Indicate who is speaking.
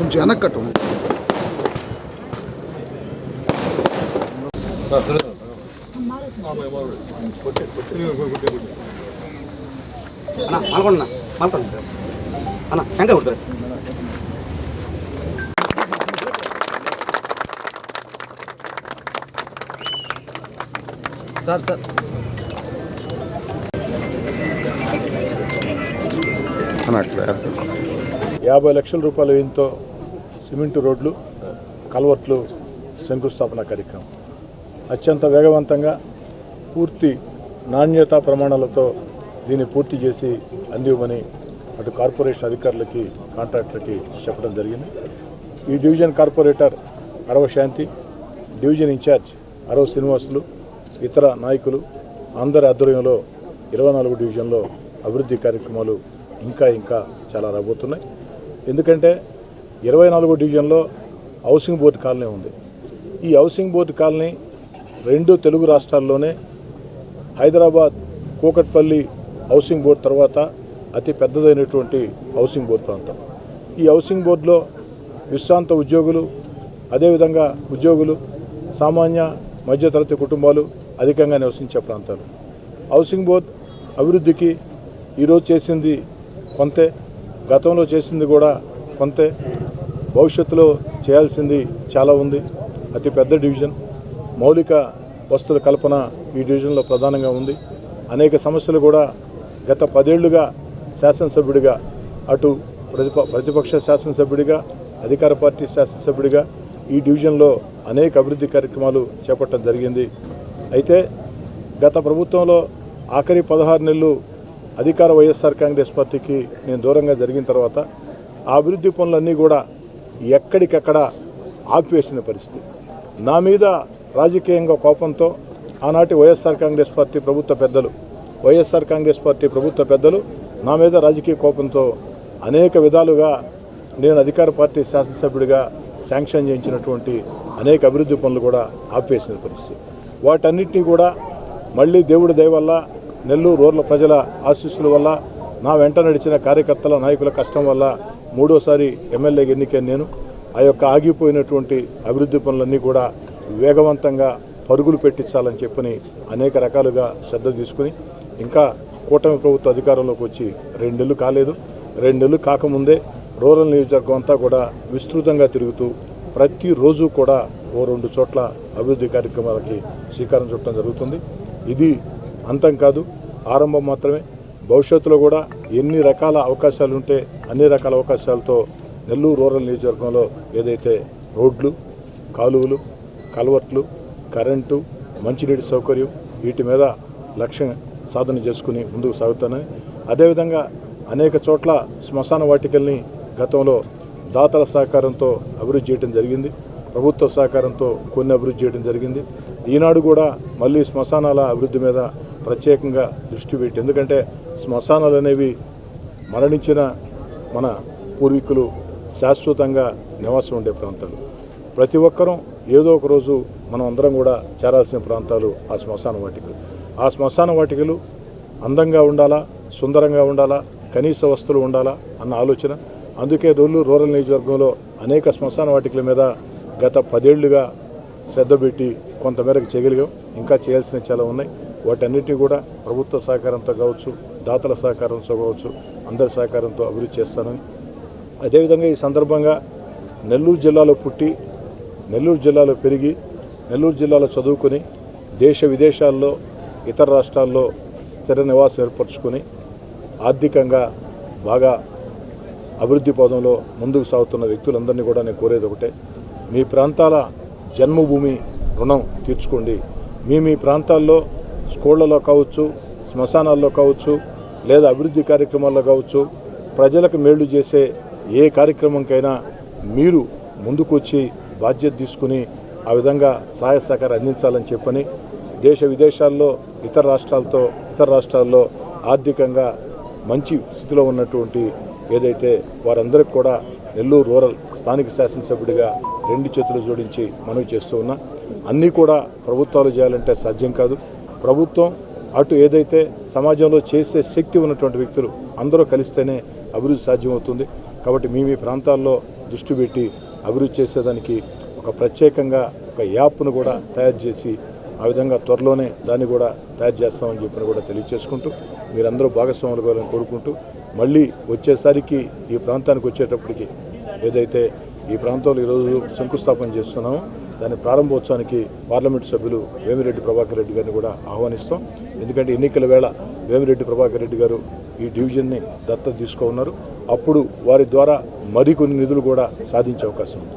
Speaker 1: వెనక్కట్టు.
Speaker 2: అన్న మాల్కొండ మాల్కొండ అన్న టెంకాయ కొడుతారు? Sir sir.
Speaker 3: యాభై లక్షల రూపాయల వ్యయంతో సిమెంటు రోడ్లు కల్వర్ట్లు శంకుస్థాపన కార్యక్రమం. అత్యంత వేగవంతంగా పూర్తి నాణ్యతా ప్రమాణాలతో దీన్ని పూర్తి చేసి అందివ్వమని అటు కార్పొరేషన్ అధికారులకి కాంట్రాక్టర్కి చెప్పడం జరిగింది. ఈ division corporator Arava Shanti division incharge Arava Srinivasulu ఇతర నాయకులు అందరి ఆధ్వర్యంలో ఇరవై నాలుగు డివిజన్లో అభివృద్ధి కార్యక్రమాలు ఇంకా ఇంకా చాలా రాబోతున్నాయి. ఎందుకంటే ఇరవై నాలుగో డివిజన్లో హౌసింగ్ బోర్డు కాలనీ ఉంది. ఈ హౌసింగ్ బోర్డు కాలనీ రెండు తెలుగు రాష్ట్రాల్లోనే హైదరాబాద్ కూకట్పల్లి హౌసింగ్ బోర్డు తర్వాత అతి పెద్దదైనటువంటి హౌసింగ్ బోర్డు ప్రాంతం. ఈ హౌసింగ్ బోర్డులో విశ్రాంత ఉద్యోగులు అదేవిధంగా ఉద్యోగులు సామాన్య మధ్యతరగతి కుటుంబాలు అధికంగా నివసించే ప్రాంతాలు. హౌసింగ్ బోర్డ్ అభివృద్ధికి ఈరోజు చేసింది కొంతే గతంలో చేసింది కూడా కొంతే. భవిష్యత్తులో చేయాల్సింది చాలా ఉంది. అతి పెద్ద డివిజన్. మౌలిక వస్తువుల కల్పన ఈ డివిజన్లో ప్రధానంగా ఉంది. అనేక సమస్యలు కూడా గత పదేళ్ళుగా శాసనసభ్యుడిగా అటు ప్రతిప ప్రతిపక్ష శాసనసభ్యుడిగా అధికార పార్టీ శాసనసభ్యుడిగా ఈ డివిజన్లో అనేక అభివృద్ధి కార్యక్రమాలు చేపట్టడం జరిగింది. అయితే గత ప్రభుత్వంలో ఆఖరి పదహారు నెలలు అధికార వైఎస్ఆర్ కాంగ్రెస్ పార్టీకి నేను దూరంగా జరిగిన తర్వాత ఆ అభివృద్ధి పనులన్నీ కూడా ఎక్కడికక్కడ ఆపివేసిన పరిస్థితి. నా మీద రాజకీయంగా కోపంతో ఆనాటి వైఎస్ఆర్ కాంగ్రెస్ పార్టీ ప్రభుత్వ పెద్దలు వైఎస్ఆర్ కాంగ్రెస్ పార్టీ ప్రభుత్వ పెద్దలు నా మీద రాజకీయ కోపంతో అనేక విధాలుగా నేను అధికార పార్టీ శాసనసభ్యుడిగా శాంక్షన్ చేయించినటువంటి అనేక అభివృద్ధి పనులు కూడా ఆపేసిన పరిస్థితి. వాటన్నిటినీ కూడా మళ్ళీ దేవుడి దయ వల్ల నెల్లూరు రోర్ల ప్రజల ఆశీస్సుల వల్ల నా వెంట నడిచిన కార్యకర్తల నాయకుల కష్టం వల్ల మూడోసారి ఎమ్మెల్యేగా ఎన్నికైన నేను ఆ యొక్క ఆగిపోయినటువంటి అభివృద్ధి పనులన్నీ కూడా వేగవంతంగా పరుగులు పెట్టించాలని చెప్పని అనేక రకాలుగా శ్రద్ధ తీసుకుని ఇంకా కూటమి ప్రభుత్వ అధికారంలోకి వచ్చి రెండు నెలలు కాలేదు. రెండు నెలలు కాకముందే రూరల్ నియోజకవర్గం అంతా కూడా విస్తృతంగా తిరుగుతూ ప్రతిరోజు కూడా ఓ రెండు చోట్ల అభివృద్ధి కార్యక్రమాలకి శ్రీకారం చుట్టడం జరుగుతుంది. ఇది అంతం కాదు ఆరంభం మాత్రమే. భవిష్యత్తులో కూడా ఎన్ని రకాల అవకాశాలు ఉంటే అన్ని రకాల అవకాశాలతో నెల్లూరు రూరల్ నియోజకవర్గంలో ఏదైతే రోడ్లు కాలువలు కల్వర్ట్లు కరెంటు మంచినీటి సౌకర్యం వీటి మీద లక్ష్యం సాధన చేసుకుని ముందుకు సాగుతానని అదేవిధంగా అనేక చోట్ల శ్మశాన వాటికల్ని గతంలో దాతల సహకారంతో అభివృద్ధి చేయడం జరిగింది. ప్రభుత్వ సహకారంతో కొన్ని అభివృద్ధి చేయడం జరిగింది. ఈనాడు కూడా మళ్ళీ శ్మశానాల అభివృద్ధి మీద ప్రత్యేకంగా దృష్టి పెట్టి ఎందుకంటే శ్మశానాలు అనేవి మరణించిన మన పూర్వీకులు శాశ్వతంగా నివాసం ఉండే ప్రాంతాలు. ప్రతి ఒక్కరూ ఏదో ఒక రోజు మనం అందరం కూడా చేరాల్సిన ప్రాంతాలు ఆ శ్మశాన వాటికలు. ఆ శ్మశాన వాటికలు అందంగా ఉండాలా? సుందరంగా ఉండాలా? కనీస వస్తువులు ఉండాలా? అన్న ఆలోచన. అందుకే రొల్లు రూరల్ నియోజకవర్గంలో అనేక శ్మశాన వాటికల మీద గత పదేళ్ళుగా శ్రద్ధ పెట్టి కొంతమేరకు చేయగలిగాం. ఇంకా చేయాల్సినవి చాలా ఉన్నాయి. వాటన్నిటి కూడా ప్రభుత్వ సహకారంతో కావచ్చు దాతల సహకారంతో కావచ్చు అందరి సహకారంతో అభివృద్ధి చేస్తానని. అదేవిధంగా ఈ సందర్భంగా నెల్లూరు జిల్లాలో పుట్టి నెల్లూరు జిల్లాలో పెరిగి నెల్లూరు జిల్లాలో చదువుకొని దేశ విదేశాల్లో ఇతర రాష్ట్రాల్లో స్థిర నివాసం ఏర్పరచుకొని ఆర్థికంగా బాగా అభివృద్ధి పదంలో ముందుకు సాగుతున్న వ్యక్తులందరినీ కూడా నేను కోరేది ఒకటే. మీ ప్రాంతాల జన్మభూమి రుణం తీర్చుకోండి. మీ మీ ప్రాంతాల్లో స్కూళ్ళలో కావచ్చు శ్మశానాల్లో కావచ్చు లేదా అభివృద్ధి కార్యక్రమాల్లో కావచ్చు ప్రజలకు మేళ్ళు చేసే ఏ కార్యక్రమంకైనా మీరు ముందుకు వచ్చి బాధ్యత తీసుకుని ఆ విధంగా సహాయ సహకారం అందించాలని చెప్పని దేశ విదేశాల్లో ఇతర రాష్ట్రాలతో ఇతర రాష్ట్రాల్లో ఆర్థికంగా మంచి స్థితిలో ఉన్నటువంటి ఏదైతే వారందరికి కూడా నెల్లూరు రూరల్ స్థానిక శాసనసభ్యుడిగా రెండు చేతులు జోడించి మనవి చేస్తూ ఉన్నా అన్నీ కూడా ప్రభుత్వాలు చేయాలంటే సాధ్యం కాదు. ప్రభుత్వం అటు ఏదైతే సమాజంలో చేసే శక్తి ఉన్నటువంటి వ్యక్తులు అందరూ కలిస్తేనే అభివృద్ధి సాధ్యమవుతుంది. కాబట్టి మీ మీ ప్రాంతాల్లో దృష్టి పెట్టి అభివృద్ధి చేసేదానికి ఒక ప్రత్యేకంగా ఒక యాప్ను కూడా తయారు చేసి ఆ విధంగా త్వరలోనే దాన్ని కూడా తయారు చేస్తామని చెప్పిన కూడా తెలియచేసుకుంటూ మీరందరూ భాగస్వాములు కావాలని కోరుకుంటూ మళ్ళీ వచ్చేసరికి ఈ ప్రాంతానికి వచ్చేటప్పటికి ఏదైతే ఈ ప్రాంతంలో ఈరోజు శంకుస్థాపన చేస్తున్నామో దాని ప్రారంభోత్సవానికి పార్లమెంటు సభ్యులు వేమిరెడ్డి ప్రభాకర్ రెడ్డి గారిని కూడా ఆహ్వానిస్తాం. ఎందుకంటే ఎన్నికల వేళ వేమిరెడ్డి ప్రభాకర్ రెడ్డి గారు ఈ డివిజన్ని దత్తత తీసుకో అప్పుడు వారి ద్వారా మరికొన్ని నిధులు కూడా సాధించే అవకాశం ఉంది.